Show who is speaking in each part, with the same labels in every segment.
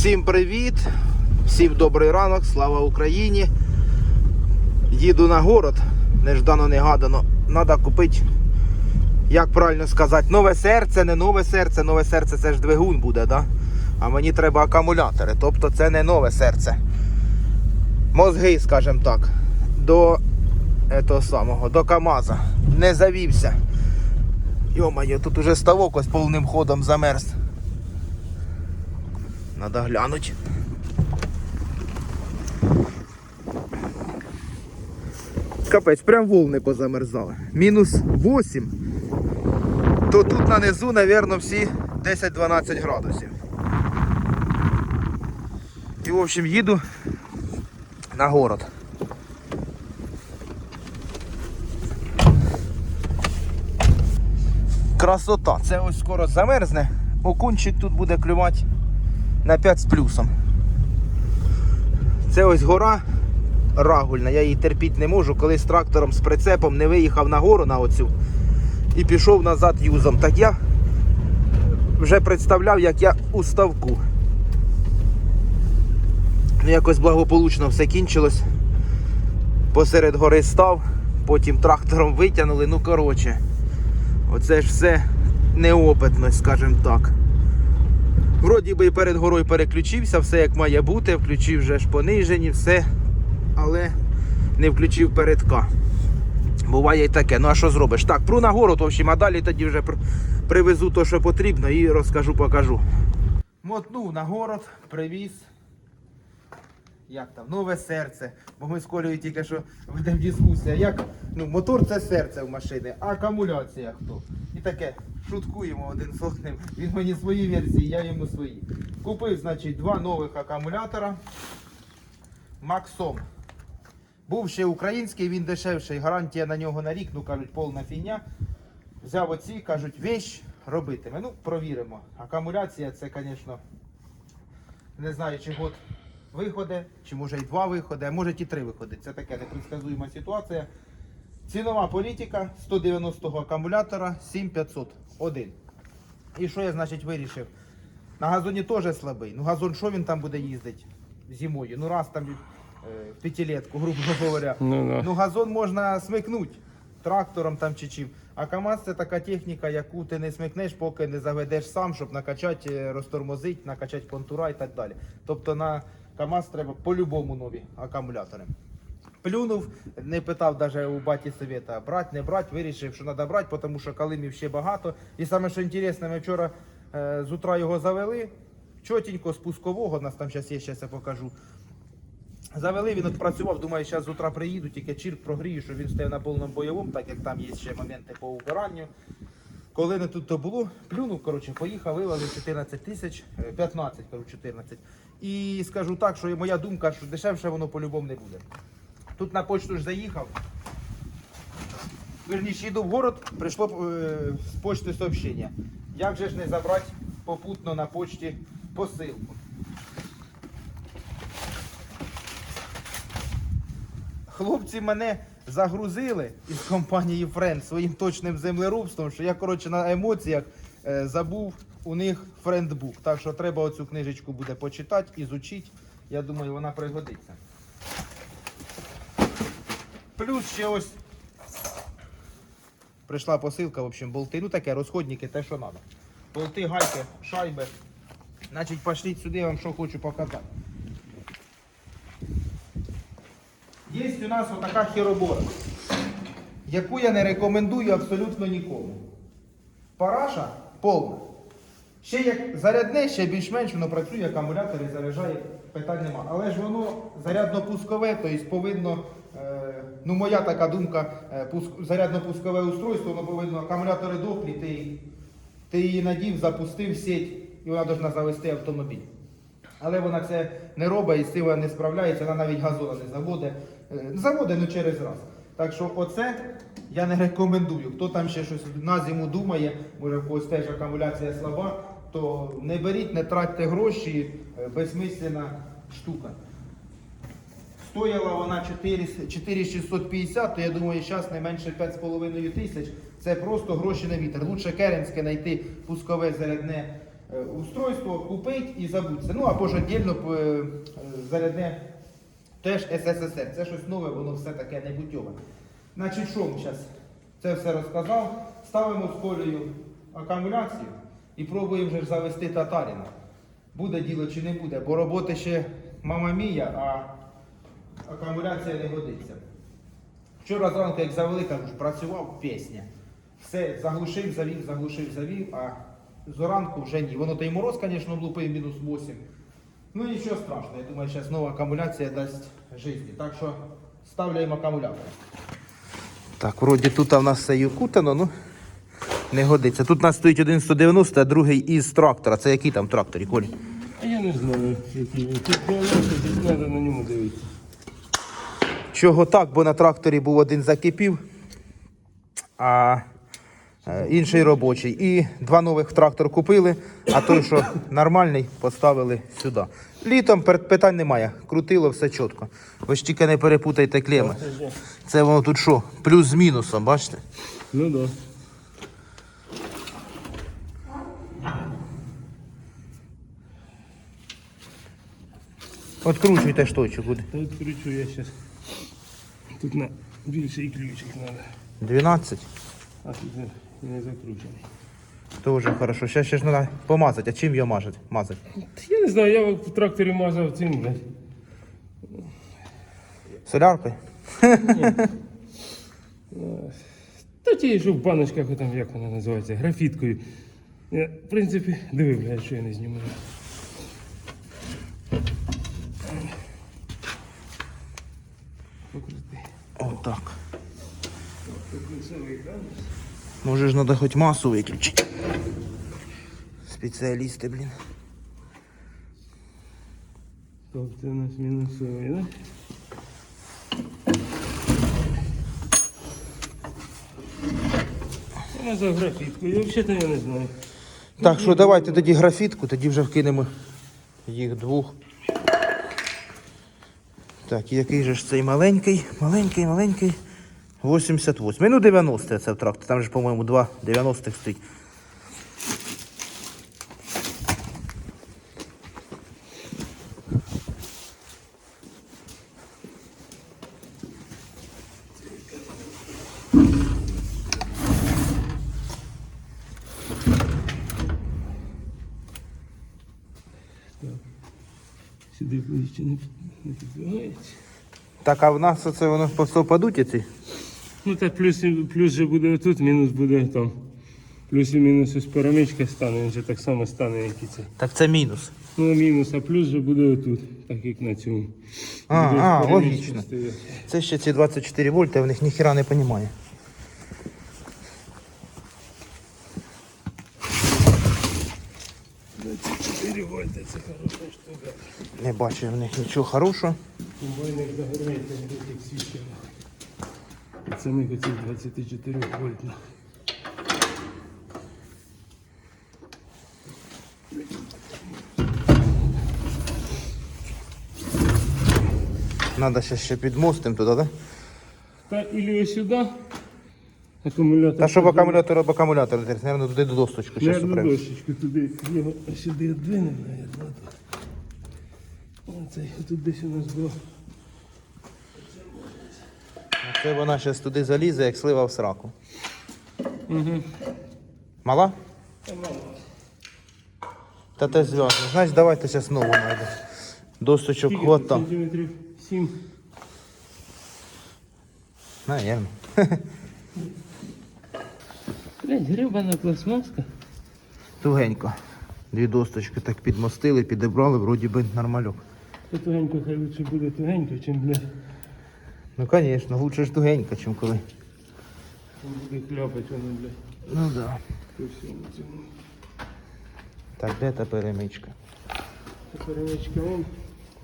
Speaker 1: Всім привіт! Всім добрий ранок, слава Україні. Їду на город, неждано негадано. Треба купити, як правильно сказати, нове серце, не нове серце. Нове серце це ж двигун буде, да? а мені треба акумулятори. Тобто це не нове серце. Мозги, скажімо так, до этого самого, до КАМАЗа. Не завівся. Йо-моє, тут уже ставок ось повним ходом замерз. Надо глянуть. Капець, прям волни позамерзали. Мінус 8. То тут на низу, напевно, всі 10-12 градусів. І, в общем, їду на город. Красота. Це ось скоро замерзне. Окунчик тут буде клювати на 5 з плюсом. Це ось гора рагульна, я її терпіти не можу, коли з трактором з прицепом не виїхав на гору на оцю і пішов назад юзом. Так я вже представляв, як я у ставку. Ну, якось благополучно все кінчилось. Посеред гори став, потім трактором витягнули. Ну, коротше, оце ж все неопитність, скажімо так. Вроді би і перед горою переключився, все як має бути, включив вже ж понижені, все, але не включив передка. Буває і таке. Ну а що зробиш? Так, пру на гору, то общем, а далі тоді вже привезу то, що потрібно, і розкажу, покажу. Мотнув на город, привіз. Як там, нове серце. Бо ми з Колею тільки що ведемо дискусія. Як ну, мотор це серце в машини, а акумуляція хто? І таке шуткуємо один з одним. Він мені свої версії, я йому свої. Купив, значить, два нових акумулятора. Максом. Був ще український, він дешевший, гарантія на нього на рік, ну кажуть, повна фігня. Взяв оці, кажуть, вещь робитиме. Ну, провіримо. Акумуляція це, звісно, не знаю, чи год виходи, чи може і два виходи, а може і три виходи. Це таке непредсказуема ситуація. Цінова політика 190-го акумулятора 7501. І що я, значить, вирішив? На газоні теж слабий. Ну газон, що він там буде їздити зимою? Ну раз там е, п'ятилетку, грубо говоря.
Speaker 2: Ну, да.
Speaker 1: Ну газон можна смикнути трактором там чи чим. А КАМАЗ це така техніка, яку ти не смикнеш, поки не заведеш сам, щоб накачати, е, розтормозити, накачати контура і так далі. Тобто на КАМАЗ треба по-любому нові акумулятори. Плюнув, не питав навіть у баті совета, брати, не брати, вирішив, що треба брати, тому що калимів ще багато. І саме що інтересне, ми вчора е, з утра його завели, чотенько, спускового, нас там зараз є, зараз я покажу. Завели, він відпрацював, думаю, зараз з утра приїду, тільки чирк прогрію, що він стояв на повному бойовому, так як там є ще моменти по убиранню. Коли не тут то було, плюнув, коротше, поїхав, вивалив 14 тисяч, е, 15, коротше, 14. І скажу так, що моя думка, що дешевше воно по-любому не буде. Тут на почту ж заїхав. Верніше, йду в город, прийшло е, з почти сообщення. Як же ж не забрати попутно на почті посилку? Хлопці мене загрузили із компанії Friend своїм точним землеробством, що я, коротше, на емоціях е, забув у них френдбук. Так що треба оцю книжечку буде почитати, ізучити. Я думаю, вона пригодиться. Плюс ще ось прийшла посилка, в общем, болти. Ну таке, розходники, те, що треба. Болти, гайки, шайби. Значить, пошліть сюди, я вам що хочу показати. Є у нас отака хіробора, яку я не рекомендую абсолютно нікому. Параша повна. Ще як зарядне, ще більш-менш воно працює, акумулятор і заряджає, питань нема. Але ж воно зарядно-пускове, тобто повинно, ну моя така думка, е, пуск- зарядно-пускове устройство, воно повинно акумулятори дохлі, ти, ти її надів, запустив сеть і вона повинна завести автомобіль. Але вона це не робить і вона не справляється, вона навіть газона не заводить. Е, Заводить, ну через раз. Так що оце я не рекомендую. Хто там ще щось на зиму думає, може в когось теж акумуляція слаба, то не беріть, не тратьте гроші, е, безсмисленна штука. Стояла вона 4 4650, то я думаю, зараз не менше 5,5 тисяч. Це просто гроші на вітер. Лучше керенське знайти пускове зарядне Е, Устройство купить і забудься. Ну або ж віддільно е, зарядне теж СССР. Це щось нове, воно все таке небутьове. Значить, що зараз це все розказав. Ставимо з колею акумуляцію і пробуємо вже завести татаріна. Буде діло чи не буде, бо роботи ще мама мія, а акумуляція не годиться. Вчора зранку, як завели, кажу, працював пісня. Все, заглушив, завів, заглушив, завів, а зранку вже ні. Воно та й мороз, звісно, влупив мінус 8. Ну нічого страшного, я думаю, зараз нова акумуляція дасть житті. Так що ставляємо акумулятор. Так, вроді тут в нас все і укутано, ну не годиться. Тут у нас стоїть один 190, а другий із трактора. Це який там трактор, Колі?
Speaker 2: Я не знаю, який він. Тут треба на ньому дивитися.
Speaker 1: Чого так, бо на тракторі був один закипів, а е, інший робочий. І два нових трактор купили, а той, що нормальний, поставили сюди. Літом питань немає. Крутило все чітко. Ви ж тільки не перепутайте клеми. Це воно тут що? Плюс з мінусом, бачите?
Speaker 2: Ну так. Да.
Speaker 1: Откручуйте буде.
Speaker 2: Та я зараз. Тут на більший ключик треба.
Speaker 1: 12.
Speaker 2: А тут не, не закручений.
Speaker 1: Тоже хорошо. Ще ще ж треба помазати. А чим його мажуть? Мазати?
Speaker 2: Та Я не знаю, я в тракторі мазав цим, блядь.
Speaker 1: Соляркою?
Speaker 2: Та ті, що в баночках, там, як вона називається, графіткою. Я, в принципі, диви, блядь, що я не знімаю.
Speaker 1: Отак. Може ж треба хоч масу виключити. Спеціалісти, блін.
Speaker 2: Тобто у нас мінусовий, да? Я за графіткою, взагалі-то я не знаю.
Speaker 1: Так що давайте тоді графітку, тоді вже вкинемо їх двох. Так, і який же ж цей маленький, маленький, маленький. 88. Ну 90 це в тракторі. Там же, по-моєму, два 90-х стоїть.
Speaker 2: Сюди ближче не.
Speaker 1: Так, а в нас оце воно повсовпадуть ці?
Speaker 2: Ну так плюс, плюс же буде тут, мінус буде там. Плюс і мінус ось перемичка стане, він же так само стане, як і це.
Speaker 1: Так це мінус.
Speaker 2: Ну, мінус, а плюс же буде отут, так як на цьому.
Speaker 1: А,
Speaker 2: Буде
Speaker 1: а,
Speaker 2: перемичка
Speaker 1: логічно.
Speaker 2: стояти.
Speaker 1: Це ще ці 24 вольти, в них ніхіра не.
Speaker 2: Чотири вольта, це хороша штука.
Speaker 1: Не бачу в них нічого хорошого.
Speaker 2: Комбайник загоряється, як свічка. Них оцих 24 вольт. ну.
Speaker 1: Надо ще ще підмостим туди, так?
Speaker 2: Та ілі сюди. Акумулятор.
Speaker 1: Та щоб акумулятор об акумулятор, наверное, туди до досточку ще
Speaker 2: Наверно, туди. Його сюди двинемо, наверно. Оце тут десь у нас було.
Speaker 1: Це вона зараз туди залізе, як слива в сраку.
Speaker 2: Угу.
Speaker 1: Мала? Та те зв'язано. Значить, давайте зараз нову знайдемо. Досточок хвата.
Speaker 2: Сантиметрів 7.
Speaker 1: Наверно.
Speaker 2: Блять, грибана пластмаска.
Speaker 1: Тугенько. Дві досточки так підмостили, підібрали, вроді би нормальок.
Speaker 2: Тугенько хай лучше буде тугенько, чим бля.
Speaker 1: Ну, звісно, лучше ж тугенько, ніж коли.
Speaker 2: буде хляпать воно, бля.
Speaker 1: Ну да.
Speaker 2: По всьому цьому.
Speaker 1: Так, де та перемичка?
Speaker 2: Це Перемичка вон.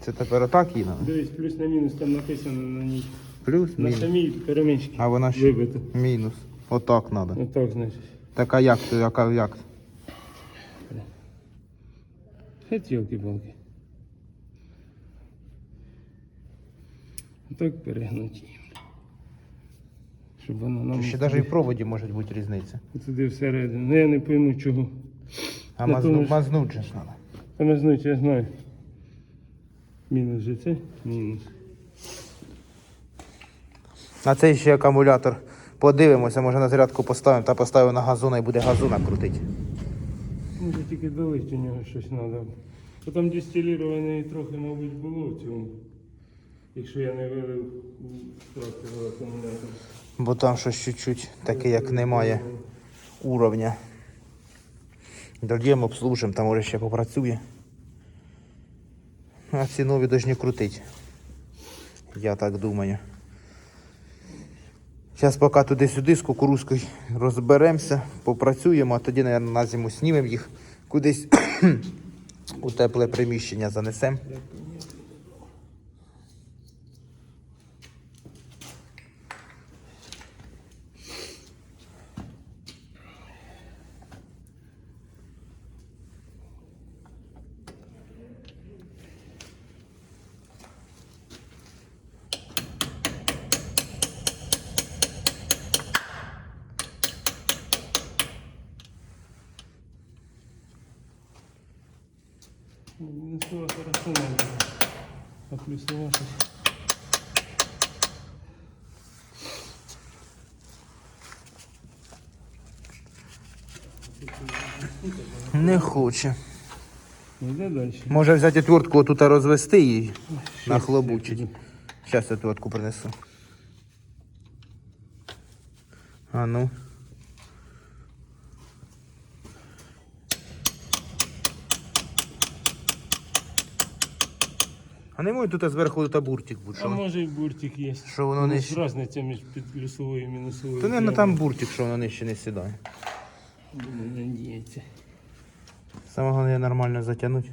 Speaker 1: Це тепер отак її надо?
Speaker 2: Дивись, плюс на мінус там написано на ній.
Speaker 1: Плюс,
Speaker 2: На
Speaker 1: мінус.
Speaker 2: самій перемичці.
Speaker 1: А вона ще
Speaker 2: Вибито.
Speaker 1: мінус. Отак треба.
Speaker 2: Отак, значить.
Speaker 1: Так а як то, яка як?
Speaker 2: Геть йолки-палки. Так перегнуть її. Щоб вона нам
Speaker 1: Ще навіть і в проводі може бути різниця.
Speaker 2: туди всередину. Ну я не пойму чого.
Speaker 1: А
Speaker 2: На
Speaker 1: мазну,
Speaker 2: тому ж-
Speaker 1: мазнуть же ж треба.
Speaker 2: Я знаю, я знаю. Мінус же це? Мінус.
Speaker 1: На цей ще акумулятор. Подивимося, може на зарядку поставимо та поставимо на газона і буде газона крутити.
Speaker 2: Може тільки долить у нього щось треба. Бо там дистилірований трохи, мабуть, було в цьому. Якщо я не вилив у трактор акумулятор.
Speaker 1: Бо там щось чуть-чуть таке, як немає уровня. Дольємо, обслужимо, там може ще попрацює. А ці нові должні крутити. Я так думаю. Зараз поки туди-сюди з кукурузкою розберемося, попрацюємо, а тоді, мабуть, на зиму знімемо їх кудись у тепле приміщення занесемо.
Speaker 2: Мінусова хорошо надо. Плюсова.
Speaker 1: Не хоче.
Speaker 2: Йде далі.
Speaker 1: Може взяти отвертку отут розвести і нахлобучить. Зараз я отвертку принесу. А ну. А не може тут зверху та буртик бути.
Speaker 2: А може і буртик є.
Speaker 1: що воно не.
Speaker 2: Ну, Разниця між підплюсовою і мінусовою.
Speaker 1: Та не там буртик, що воно нижче не сідає.
Speaker 2: Не надіється.
Speaker 1: Саме головне нормально затягнути.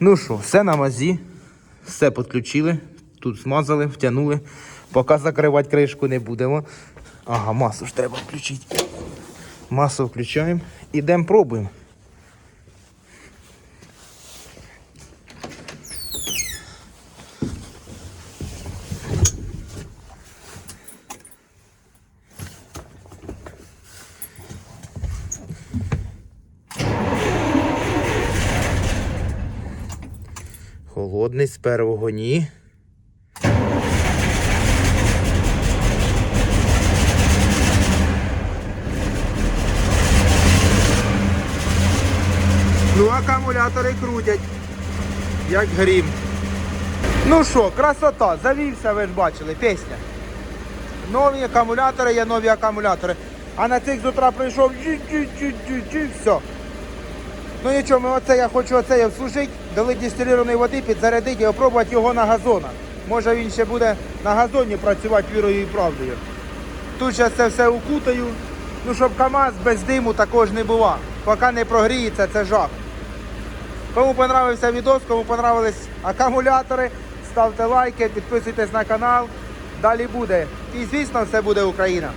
Speaker 1: Ну що, все на мазі. Все підключили. Тут змазали, втягнули. Поки закривати кришку не будемо. Ага, масу ж треба включити. Масу включаємо. Ідемо пробуємо. Холодний з первого ні. Ну, акумулятори крутять, як грім. Ну що, красота, завівся, ви ж бачили, пісня. Нові акумулятори є нові акумулятори. А на цих з утра прийшов джі-джі-джі-джі-джі, все. Ну нічого, ми оце я хочу оце я всушити, дали дистилірованої води, підзарядити і опробувати його на газонах. Може він ще буде на газоні працювати вірою і правдою. Тут зараз це все укутаю. Ну, щоб КАМАЗ без диму також не бува. Поки не прогріється, це жах. Кому понравився відос, кому понравились акумулятори, ставте лайки, підписуйтесь на канал. Далі буде. І звісно, все буде Україна.